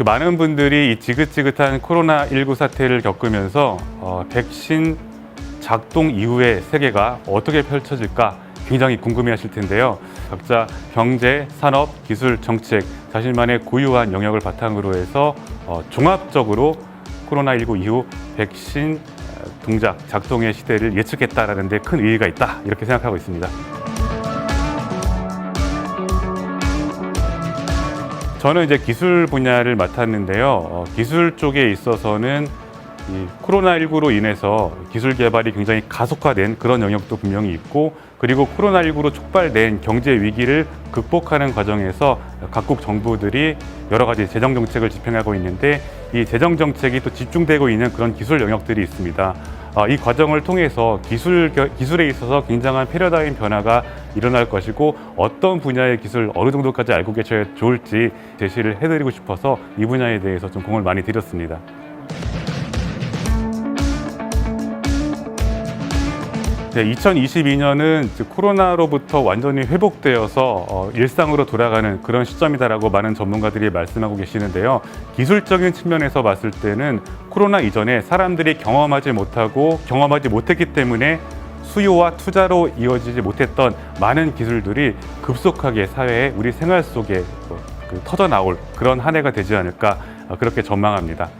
그 많은 분들이 이 지긋지긋한 코로나19 사태를 겪으면서 어, 백신 작동 이후의 세계가 어떻게 펼쳐질까 굉장히 궁금해하실 텐데요. 각자 경제, 산업, 기술, 정책 자신만의 고유한 영역을 바탕으로 해서 어, 종합적으로 코로나19 이후 백신 어, 동작 작동의 시대를 예측했다라는 데 큰 의의가 있다 이렇게 생각하고 있습니다. 저는 이제 기술 분야를 맡았는데요. 어, 기술 쪽에 있어서는 이 코로나19로 인해서 기술 개발이 굉장히 가속화된 그런 영역도 분명히 있고 그리고 코로나19로 촉발된 경제 위기를 극복하는 과정에서 각국 정부들이 여러 가지 재정 정책을 집행하고 있는데 이 재정 정책이 또 집중되고 있는 그런 기술 영역들이 있습니다. 어, 이 과정을 통해서 기술 겨- 기술에 있어서 굉장한 패러다임 변화가 일어날 것이고 어떤 분야의 기술 어느 정도까지 알고 계셔야 좋을지 제시를 해드리고 싶어서 이 분야에 대해서 좀 공을 많이 들였습니다. 네, 2022년은 코로나로부터 완전히 회복되어서 어, 일상으로 돌아가는 그런 시점이다라고 많은 전문가들이 말씀하고 계시는데요. 기술적인 측면에서 봤을 때는 코로나 이전에 사람들이 경험하지 못하고 경험하지 못했기 때문에 수요와 투자로 이어지지 못했던 많은 기술들이 급속하게 사회에 우리 생활 속에 어, 그 터져 나올 그런 한 해가 되지 않을까 어, 그렇게 전망합니다.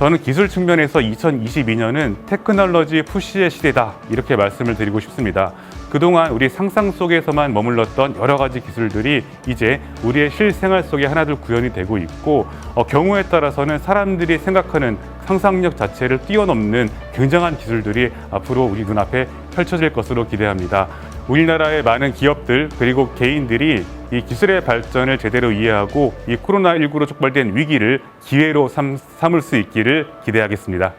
저는 기술 측면에서 2022년은 테크놀로지 푸시의 시대다 이렇게 말씀을 드리고 싶습니다. 그동안 우리 상상 속에서만 머물렀던 여러 가지 기술들이 이제 우리의 실생활 속에 하나둘 구현이 되고 있고 어, 경우에 따라서는 사람들이 생각하는 상상력 자체를 뛰어넘는 굉장한 기술들이 앞으로 우리 눈앞에 펼쳐질 것으로 기대합니다. 우리나라의 많은 기업들 그리고 개인들이 이 기술의 발전을 제대로 이해하고 이 코로나19로 촉발된 위기를 기회로 삼, 삼을 수 있기를 기대하겠습니다.